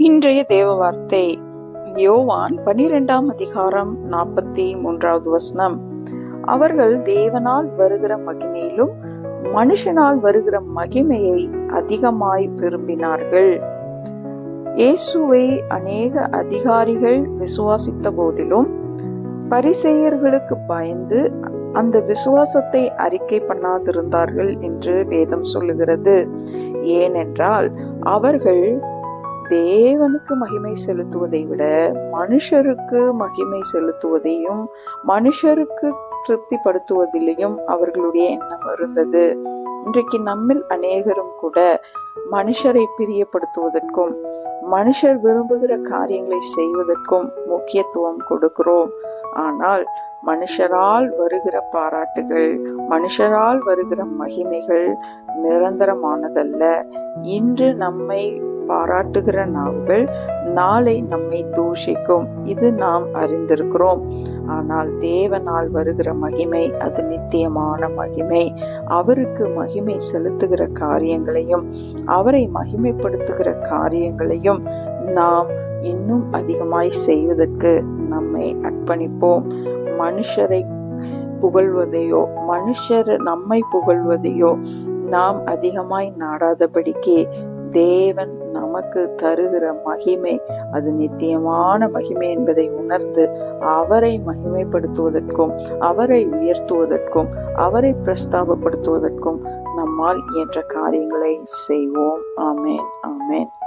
இன்றைய தேவ வார்த்தை யோவான் பனிரெண்டாம் அதிகாரம் நாற்பத்தி மூன்றாவது வசனம். அவர்கள் தேவனால் வருகிற மகிமையிலும் மனுஷனால் வருகிற மகிமையை அதிகமாய் விரும்பினார்கள். இயேசுவை அநேக அதிகாரிகள் விசுவாசித்த போதிலும் பரிசெயர்களுக்கு பயந்து அந்த விசுவாசத்தை அறிக்கை பண்ணாதிருந்தார்கள் என்று வேதம் சொல்லுகிறது. ஏனென்றால் அவர்கள் தேவனுக்கு மகிமை செலுத்துவதை விட மனுஷருக்கு மகிமை செலுத்துவதையும் மனுஷருக்கு திருப்திப்படுத்துவதிலையும் அவர்களுடைய எண்ணம் இருந்தது. இன்றைக்கு நம்மில் அநேகரும் கூட மனுஷரை பிரியப்படுத்துவதற்கும் மனுஷர் விரும்புகிற காரியங்களை செய்வதற்கும் முக்கியத்துவம் கொடுக்கிறோம். ஆனால் மனுஷரால் வருகிற பாராட்டுகள் மனுஷரால் வருகிற மகிமைகள் நிரந்தரமானதல்ல. இன்று நம்மை பாராட்டுகிற நாவுகள் நாளை நம்மை தூஷிக்கும். இது நாம் அறிந்திருக்கிறோம். ஆனால் தேவனால் வருகிற மகிமை அது நித்தியமான மகிமை. அவருக்கு மகிமை செலுத்துகிற காரியங்களையும் அவரை மகிமைப்படுத்துகிற காரியங்களையும் நாம் இன்னும் அதிகமாய் செய்வதற்கு நம்மை அர்ப்பணிப்போம். மனுஷரை புகழ்வதையோ மனுஷர் நம்மை புகழ்வதையோ நாம் அதிகமாய் நாடாதபடிக்கு தேவன் நமக்கு தருகிற மகிமை அது நித்தியமான மகிமை என்பதை உணர்ந்து அவரை மகிமைப்படுத்துவதற்கும் அவரை உயர்த்துவதற்கும் அவரை பிரஸ்தாபப்படுத்துவதற்கும் நம்மால் இயன்ற காரியங்களை செய்வோம். ஆமேன் ஆமேன்.